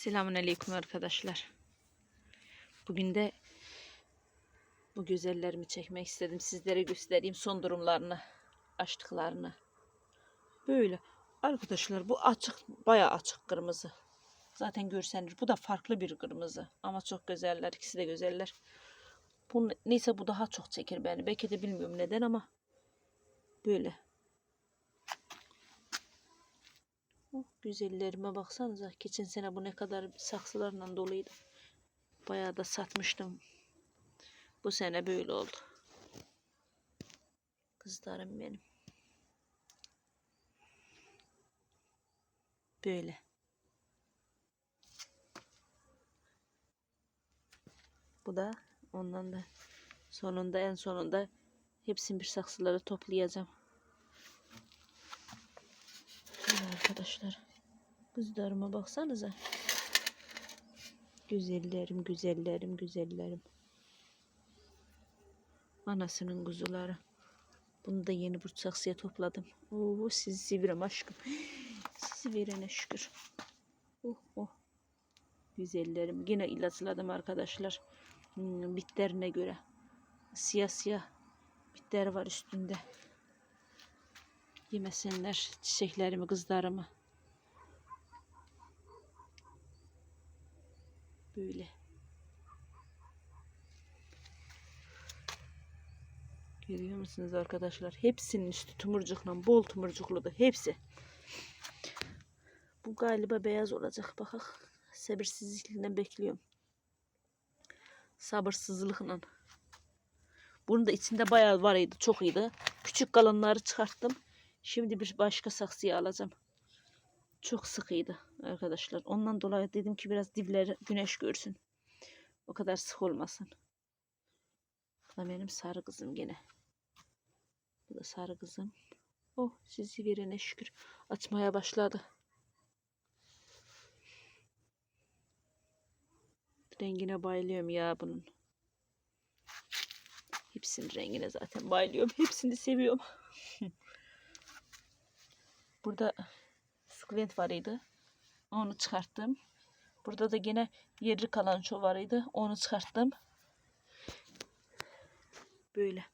Selamun Aleyküm arkadaşlar. Bugün de bu güzellerimi çekmek istedim. Sizlere göstereyim son durumlarını, açtıklarını. Böyle. Arkadaşlar bu açık, bayağı açık kırmızı. Zaten görseniz bu da farklı bir kırmızı. Ama çok güzeller. ikisi de güzeller. Bu, neyse bu daha çok çekir beni. Belki de bilmiyorum neden ama böyle. Oh, güzellerime baksanıza. Geçen sene bu ne kadar saksılarla doluydu. Bayağı da satmıştım. Bu sene böyle oldu. Kızlarım benim. Böyle. Bu da ondan da sonunda en sonunda hepsini bir saksılara toplayacağım. Şöyle arkadaşlar. Kızlarıma baksanıza. Güzellerim, güzellerim, güzellerim. Anasının kuzuları. Bunu da yeni bir saksıya topladım. Oo, sizi seviyorum aşkım. Sizi verene şükür. Oh oh. Güzellerim. Yine ilaçladım arkadaşlar. Hmm, bitlerine göre. Siyah siyah bitler var üstünde. Yemesinler çiçeklerimi, kızlarımı. Böyle. Görüyor musunuz arkadaşlar? Hepsinin üstü tumurcukla, bol tumurcukludu. Hepsi. Bu galiba beyaz olacak. Bakak. Sabırsızlıkla bekliyorum. Sabırsızlıkla. Bunun da içinde bayağı var idi. Çok iyiydi. Küçük kalanları çıkarttım. Şimdi bir başka saksıya alacağım. Çok sıkıydı arkadaşlar. Ondan dolayı dedim ki biraz dibleri güneş görsün. O kadar sık olmasın. Bu da benim sarı kızım gene. Bu da sarı kızım. Oh sizi verene şükür. Açmaya başladı. Rengine bayılıyorum ya bunun. Hepsinin rengine zaten bayılıyorum. Hepsini seviyorum. Burada sukulent varıydı. Onu çıkarttım. Burada da yine yerli kalan şu varıydı. Onu çıkarttım. Böyle.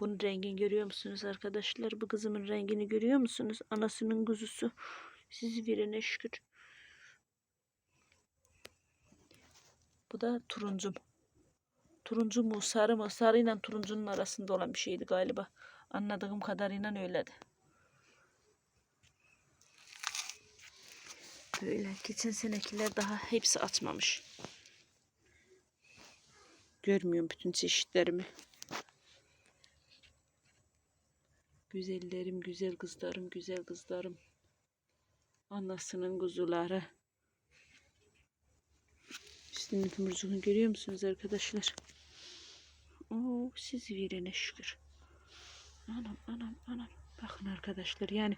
Bunun rengini görüyor musunuz arkadaşlar? Bu kızımın rengini görüyor musunuz? Anasının kuzusu. Sizi verene şükür. Bu da turuncum. Turuncu mu sarı mı? Sarıyla turuncunun arasında olan bir şeydi galiba. Anladığım kadarıyla öyleydi. Böyle geçen senekiler daha hepsi açmamış. Görmüyorum bütün çeşitlerimi. Güzellerim, güzel kızlarım, güzel kızlarım. Anasının kuzuları. Üstünün tumurcuğunu görüyor musunuz arkadaşlar? Oo, sizi verene şükür. Anam, anam, anam. Bakın arkadaşlar yani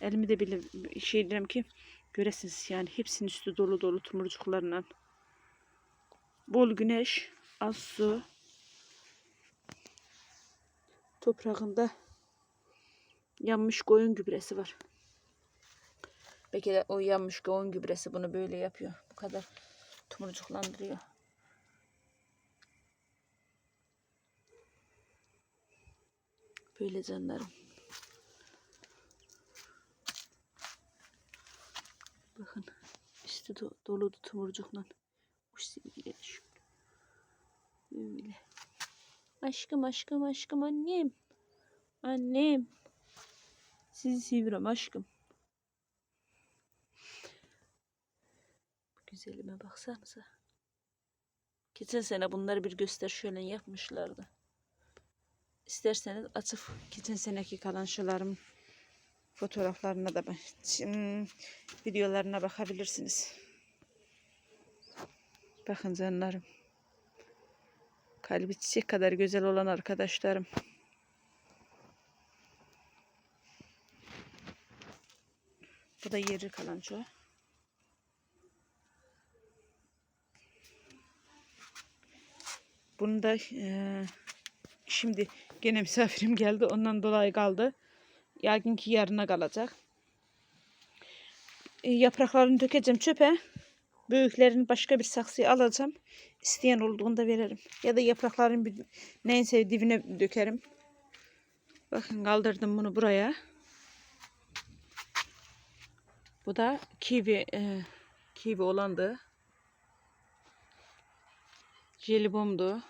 elimi de bile şey derim ki göresiniz yani hepsinin üstü dolu dolu tumurcuklarla. Bol güneş, az su. Toprağında yanmış koyun gübresi var. Belki de o yanmış koyun gübresi bunu böyle yapıyor. Bu kadar tumurcuklandırıyor. Böyle canlarım. Bakın işte do dolu tumurcukla. Uş sevgiyle şu. Böyle. Aşkım aşkım aşkım annem. Annem. Sizi seviyorum aşkım. Bu güzelime baksanıza. Geçen sene bunları bir göster şöyle yapmışlardı. İsterseniz açıp geçen seneki kalan şularım fotoğraflarına da videolarına bakabilirsiniz. Bakın canlarım. Kalbi çiçek kadar güzel olan arkadaşlarım. Bu da yeri kalan şu. Bunu da e, şimdi gene misafirim geldi. Ondan dolayı kaldı. Yarın ki yarına kalacak. E, yapraklarını dökeceğim çöpe. Büyüklerini başka bir saksıya alacağım. İsteyen olduğunda veririm. Ya da yaprakların bir, neyse dibine dökerim. Bakın kaldırdım bunu buraya. Bu da kivi e, kivi olandı. Jelibomdu.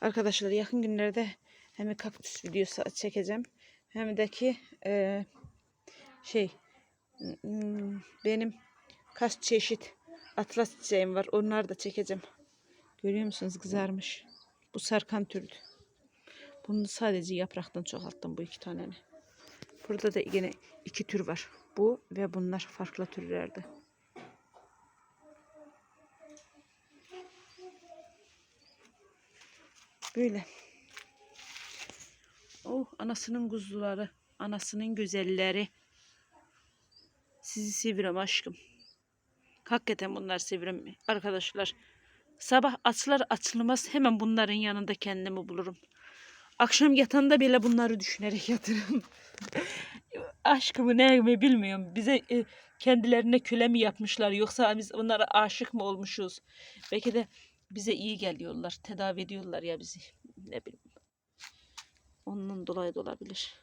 Arkadaşlar yakın günlerde hem kaktüs videosu çekeceğim. Hem de ki e, şey benim kaç çeşit atlas çiçeğim var. Onları da çekeceğim. Görüyor musunuz kızarmış. Bu sarkan türdü. Bunu sadece yapraktan çoğalttım bu iki taneni. Burada da yine iki tür var. Bu ve bunlar farklı türlerde. Böyle. Oh anasının kuzuları, anasının güzelleri. Sizi seviyorum aşkım. Hakikaten bunlar seviyorum arkadaşlar. Sabah açlar açılmaz hemen bunların yanında kendimi bulurum. Akşam yatanda bile bunları düşünerek yatırım. Aşkımı ne mi bilmiyorum. Bize e, kendilerine köle mi yapmışlar yoksa biz onlara aşık mı olmuşuz? Belki de bize iyi geliyorlar, tedavi ediyorlar ya bizi. Ne bileyim. Ondan dolayı da olabilir.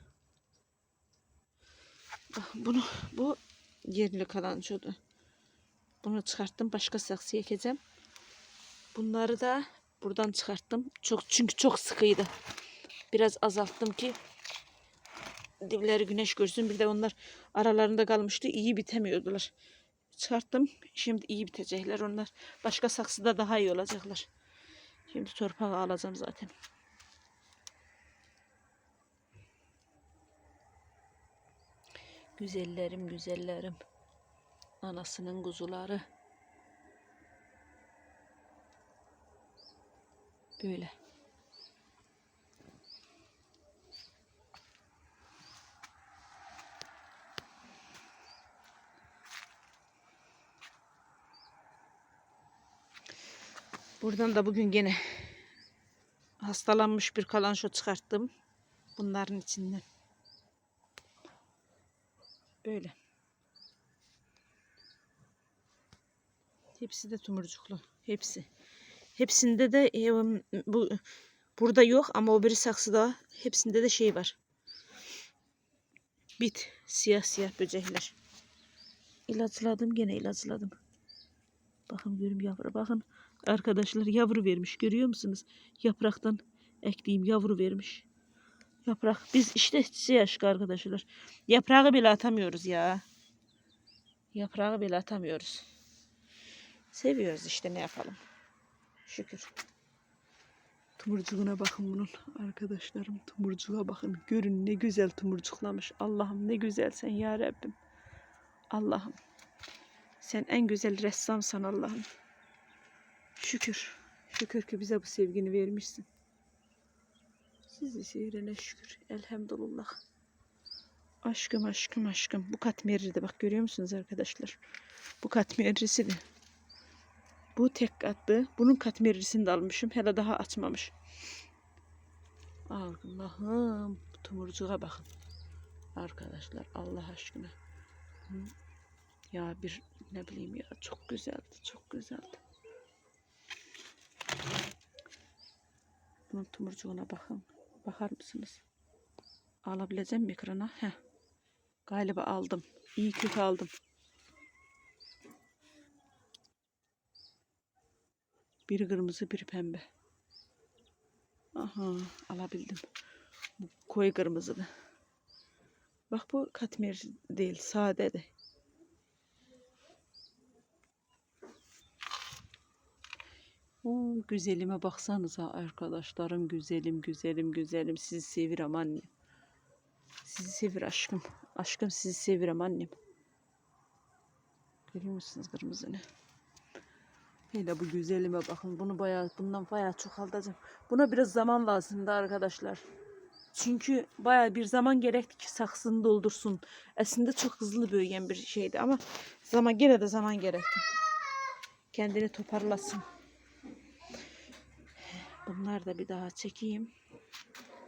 Bak Bunu bu yerli kalan şurada. Bunu çıkarttım. Başka saksı ekeceğim. Bunları da buradan çıkarttım. Çok çünkü çok sıkıydı. Biraz azalttım ki dipleri güneş görsün. Bir de onlar aralarında kalmıştı. İyi bitemiyordular. Çıkarttım. Şimdi iyi bitecekler onlar. Başka saksıda daha iyi olacaklar. Şimdi torpağı alacağım zaten. Güzellerim güzellerim. Anasının kuzuları. Böyle. Buradan da bugün gene hastalanmış bir kalanşo çıkarttım. Bunların içinden. Böyle. Hepsi de tumurcuklu. Hepsi. Hepsinde de e, bu burada yok ama o biri saksıda hepsinde de şey var. Bit. Siyah siyah böcekler. İlaçladım gene ilaçladım. Bakın görüm yavru. Bakın arkadaşlar yavru vermiş. Görüyor musunuz? Yapraktan ektiğim yavru vermiş. Yaprak. Biz işte şey aşkı arkadaşlar. Yaprağı bile atamıyoruz ya. Yaprağı bile atamıyoruz. Seviyoruz işte ne yapalım. Şükür. Tumurcuğuna bakın bunun arkadaşlarım. Tumurcuğa bakın. Görün ne güzel tumurcuklamış. Allah'ım ne güzelsen ya Rabbim. Allah'ım. Sen en güzel ressamsan Allah'ım. Şükür. Şükür ki bize bu sevgini vermişsin. Sizi seyrene şükür. Elhamdülillah. Aşkım aşkım aşkım. Bu katmerli de bak görüyor musunuz arkadaşlar? Bu katmerlisi de. Bu tek katlı. Bunun katmerlisini de almışım. Hele daha açmamış. Allah'ım. Tumurcuğa bakın. Arkadaşlar Allah aşkına. Ya bir ne bileyim ya çok güzeldi. Çok güzeldi. Bunun tumurcuğuna bakın. Bakar mısınız? Alabileceğim mi ekrana? Heh. Galiba aldım. İyi kök aldım. Biri kırmızı, biri pembe. Aha, alabildim. Bu koyu kırmızılı. Bak bu katmer değil, sade de. Oo, güzelime baksanıza arkadaşlarım. Güzelim, güzelim, güzelim. Sizi seviyorum annem. Sizi sevir aşkım. Aşkım sizi seviyorum annem. Görüyor musunuz kırmızını? Hele bu güzelime bakın. Bunu bayağı, bundan bayağı çok alacağım. Buna biraz zaman lazımdı arkadaşlar. Çünkü bayağı bir zaman gerekti ki saksını doldursun. Aslında çok hızlı büyüyen bir şeydi ama zaman gene de zaman gerekti. Kendini toparlasın. Bunlar da bir daha çekeyim.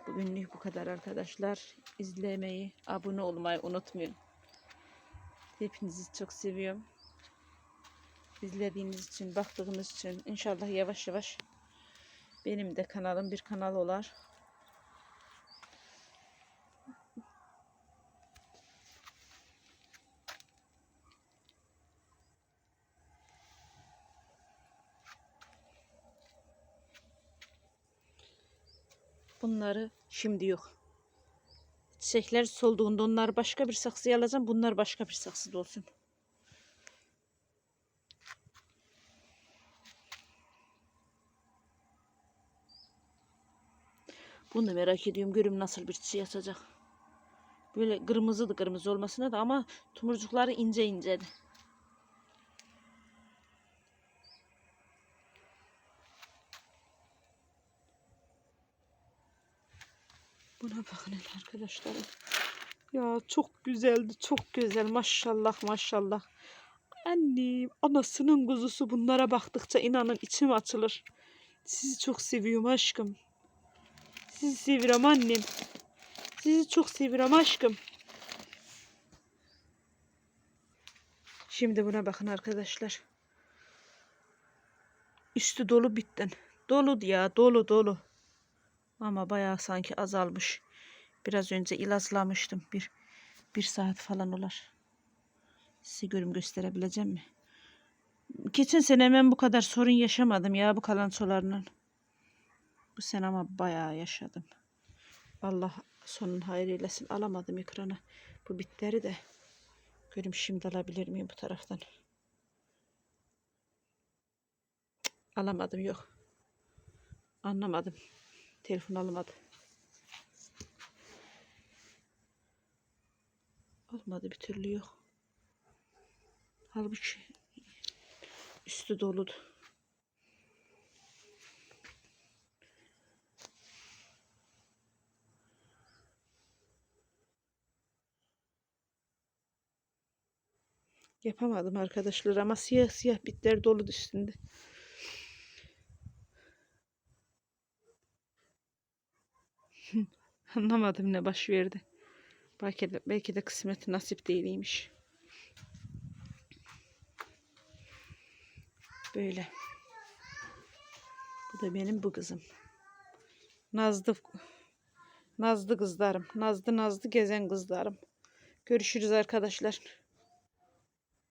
Bugünlük bu kadar arkadaşlar. İzlemeyi, abone olmayı unutmayın. Hepinizi çok seviyorum. izlediğiniz için, baktığınız için inşallah yavaş yavaş benim de kanalım bir kanal olar. Bunları şimdi yok. Çiçekler solduğunda onları başka bir saksıya alacağım. Bunlar başka bir saksıda olsun. Bunu da merak ediyorum. Görüm nasıl bir çiçeği açacak. Böyle kırmızı da kırmızı olmasına da ama tomurcukları ince ince. Buna bakın hele arkadaşlar. Ya çok güzeldi. Çok güzel. Maşallah maşallah. Annem anasının kuzusu bunlara baktıkça inanın içim açılır. Sizi çok seviyorum aşkım. Sizi seviyorum annem. Sizi çok seviyorum aşkım. Şimdi buna bakın arkadaşlar. Üstü dolu bitten. Dolu ya dolu dolu. Ama bayağı sanki azalmış. Biraz önce ilaçlamıştım. Bir, bir saat falan olar. Size görüm gösterebileceğim mi? Geçen sene ben bu kadar sorun yaşamadım ya bu kalançolarla. Bu sene ama bayağı yaşadım. Allah sonun hayır. Alamadım ekrana. Bu bitleri de. Görüm şimdi alabilir miyim bu taraftan? Alamadım yok. Anlamadım. Telefon alamadı. Olmadı bir türlü yok. Halbuki üstü doludu. Yapamadım arkadaşlar ama siyah siyah bitler dolu üstünde. Anlamadım ne baş verdi. Belki de, belki de kısmet nasip değilmiş. Böyle. Bu da benim bu kızım. Nazlı Nazlı kızlarım. Nazlı nazlı gezen kızlarım. Görüşürüz arkadaşlar.